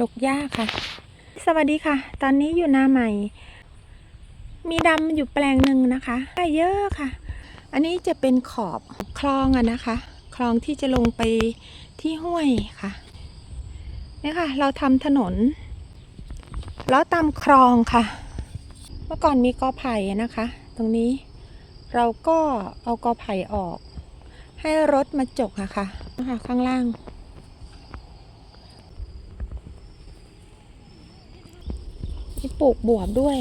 ลกหญ้าค่ะ สวัสดีค่ะ ตอนนี้อยู่นาใหม่ มีดำอยู่แปลงหนึ่งนะคะได้เยอะค่ะ อันนี้จะเป็นขอบคลองอะนะคะ คลองที่จะลงไปที่ห้วยค่ะเนี่ยค่ะ เราทำถนนแล้วตามคลองค่ะ เมื่อก่อนมีกอไผ่นะคะ ตรงนี้เราก็เอากอไผ่ออก ให้รถมาจกอะค่ะนะคะข้างล่าง ปลูกบวบด้วย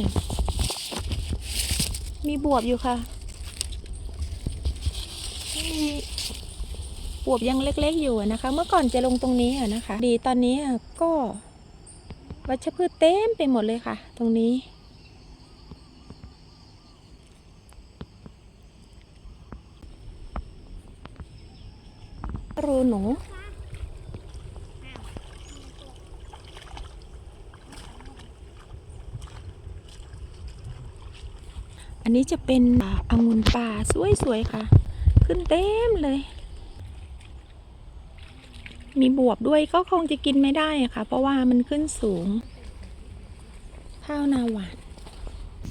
มีบวบอยู่ค่ะมีบวบยังเล็กๆอยู่นะคะ เมื่อก่อนจะลงตรงนี้นะคะ ดีตอนนี้ก็วัชพืชเต็มไปหมดเลยค่ะ ตรงนี้ รูหนู อันนี้จะเป็นองุ่นป่าสวยๆค่ะ ขึ้นเต็มเลย มีบวบด้วยก็คงจะกินไม่ได้ค่ะ เพราะว่ามันขึ้นสูง ข้าวนาหวาน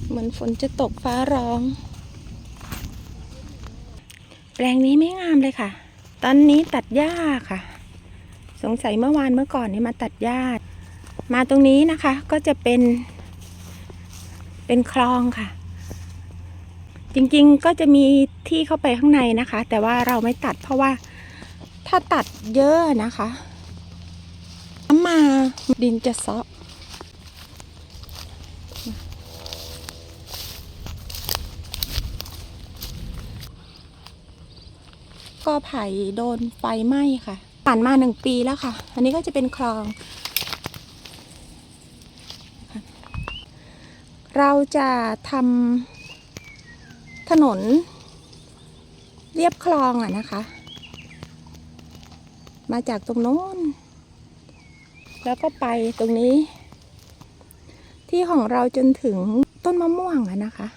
เหมือนฝนจะตกฟ้าร้อง แปลงนี้ไม่งามเลยค่ะ ตอนนี้ตัดหญ้าค่ะ สงสัยเมื่อวานเมื่อก่อนนี่มาตัดหญ้า มาตรงนี้นะคะก็จะเป็น เป็นคลองค่ะ จริงๆก็จะมีที่เข้าไปข้างในนะคะ แต่ว่าเราไม่ตัดเพราะว่าถ้าตัดเยอะนะคะน้ำมาดินจะซาะก็ไผ่โดนไฟไหม้ค่ะ ผ่านมาหนึ่งปีแล้วค่ะ อันนี้ก็จะเป็นคลอง เราจะทำ ถนน เรียบคลองอะนะคะ มาจากตรงโน้น แล้วก็ไปตรงนี้ ที่ของเราจนถึงต้นมะม่วงอะนะคะ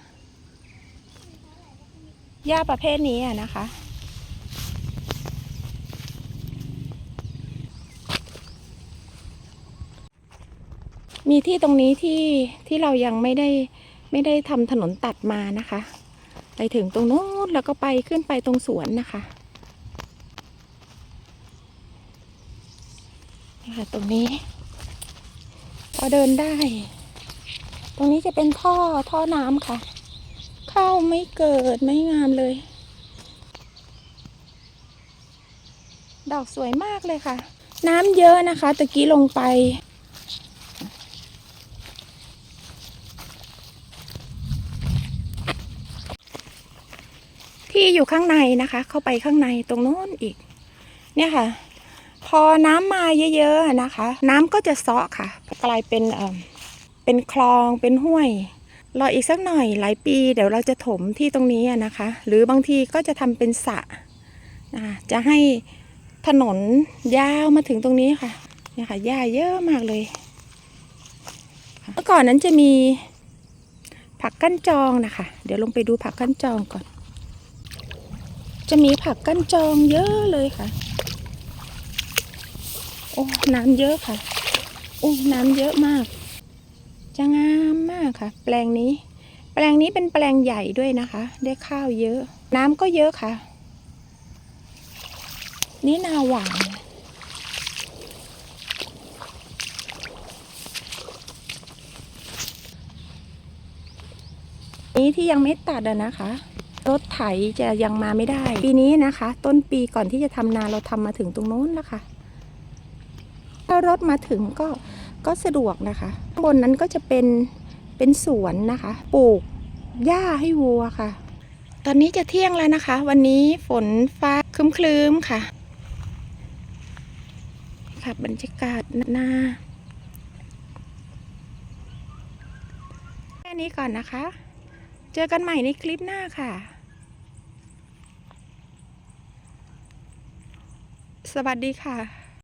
หญ้าประเภทนี้อะนะคะมีที่ตรงนี้ที่ที่เรายังไม่ได้ไม่ได้ทำถนนตัดมานะคะ ไปถึงตรงโน้นแล้วก็ไปขึ้นไปตรงสวนนะคะนี่ค่ะตรงนี้ พอเดินได้ ตรงนี้จะเป็นท่อท่อน้ำค่ะ เข้าไม่เกิดไม่งามเลย ดอกสวยมากเลยค่ะ น้ำเยอะนะคะตะกี้ลงไป ที่อยู่ข้างในนะคะ เข้าไปข้างในตรงโน้นอีก เนี่ยค่ะ พอน้ำมาเยอะๆนะคะ น้ำก็จะเซาะค่ะ กลายเป็นเอ่อเป็นคลองเป็นห้วยรออีกสักหน่อยหลายปีเดี๋ยวเราจะถมที่ตรงนี้นะคะ หรือบางทีก็จะทำเป็นสระนะคะจะให้ถนนยาวมาถึงตรงนี้ค่ะเนี่ยค่ะหญ้าเยอะมากเลยเมื่อก่อนนั้นจะมีผักกั้นจองนะคะ เดี๋ยวลงไปดูผักกั้นจองก่อน จะมีผักกั้นจองเยอะเลยค่ะ โอ้น้ำเยอะค่ะ โอ้น้ำเยอะมาก จะงามมากค่ะ แปลงนี้ แปลงนี้เป็นแปลงใหญ่ด้วยนะคะ ได้ข้าวเยอะ น้ำก็เยอะค่ะ นี่นาหวานนี้ที่ยังไม่ตัดอะนะคะ รถไถจะยังมาไม่ได้ ปีนี้นะคะ ต้นปีก่อนที่จะทำนาเราทำมาถึงตรงโน้นแล้วค่ะ ถ้ารถมาถึงก็ก็สะดวกนะคะข้างบนนั้นก็จะเป็นเป็นสวนนะคะ ปลูกหญ้าให้วัวค่ะ ตอนนี้จะเที่ยงแล้วนะคะ วันนี้ฝนฟ้าครึ้มๆค่ะค่ะบรรยากาศหน้าแค่นี้ก่อนนะคะ เจอกันใหม่ในคลิปหน้าค่ะ สวัสดีค่ะ